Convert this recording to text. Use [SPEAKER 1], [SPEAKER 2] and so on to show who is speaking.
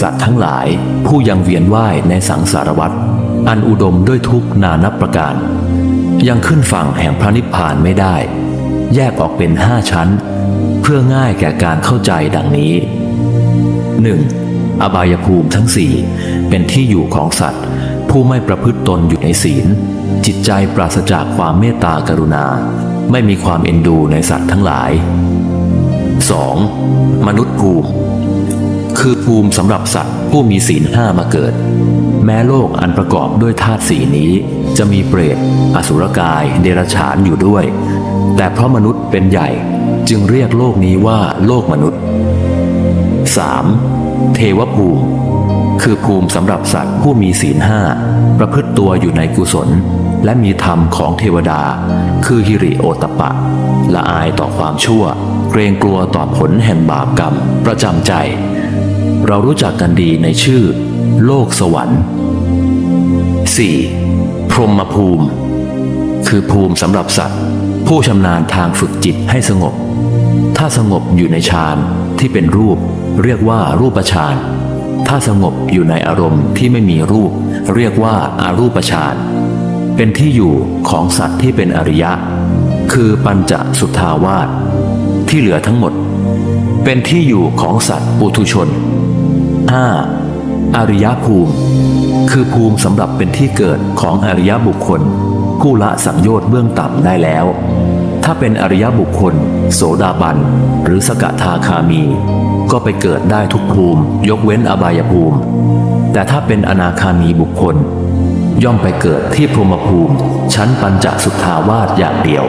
[SPEAKER 1] สัตว์ทั้งหลายผู้ยังเวียนว่ายในสังสารวัฏอันอุดมด้วยทุกนานับประการ ยังขึ้นฝั่งแห่งพระนิพพานไม่ได้ แยกออกเป็นห้าชั้น เพื่อง่ายแก่การเข้าใจดังนี้ 1. อบายภูมิทั้งสี่เป็นที่อยู่ของสัตว์ ผู้ไม่ประพฤติตนอยู่ในศีล จิตใจปราศจากความเมตตากรุณา ไม่มีความเอ็นดูในสัตว์ทั้งหลาย 2. มนุษย์ภูมิ คือภูมิสำหรับสัตว์ผู้มีศีลห้ามาเกิด แม้โลกอันประกอบด้วยธาตุสีนี้ จะมีเปรต อสุรกาย เดรัจฉานอยู่ด้วย แต่เพราะมนุษย์เป็นใหญ่จึงเรียกโลกนี้ว่าโลกมนุษย์ 3. เทวภูมิ คือภูมิสำหรับสัตว์ผู้มีศีลห้าประพฤติตัวอยู่ในกุศล และมีธรรมของเทวดา คือฮิริโอตปะ ละอายต่อความชั่ว เกรงกลัวต่อผลแห่งบาปกรรม ประจำใจ เรารู้จักกันดีในชื่อ โลกสวรรค์ 4. พรหมภูมิ คือภูมิสำหรับสัตว์ ผู้ชำนาญทางฝึกจิตให้สงบ ถ้าสงบอยู่ในฌานที่เป็นรูป เรียกว่ารูปฌานถ้าสงบอยู่ในอารมณ์ที่ไม่มีรูป เรียกว่าอารูปฌานเป็นที่อยู่ของสัตว์ที่เป็นอริยะ คือปัญจสุทธาวาสที่เหลือทั้งหมด เป็นที่อยู่ของสัตว์ปุถุชน 5. อริยภูมิ คือภูมิสำหรับเป็นที่เกิดของอริยบุคคล ผู้ละสังโยชน์เบื้องต่ำได้แล้ว ถ้าเป็นอริยบุคคล โสดาบัน หรือสกทาคามี ก็ไปเกิดได้ทุกภูมิ ยกเว้นอบายภูมิ แต่ถ้าเป็นอนาคามีบุคคล ย่อมไปเกิดที่พรหมภูมิ ชั้นปัญจสุทธาวาสอย่างเดียว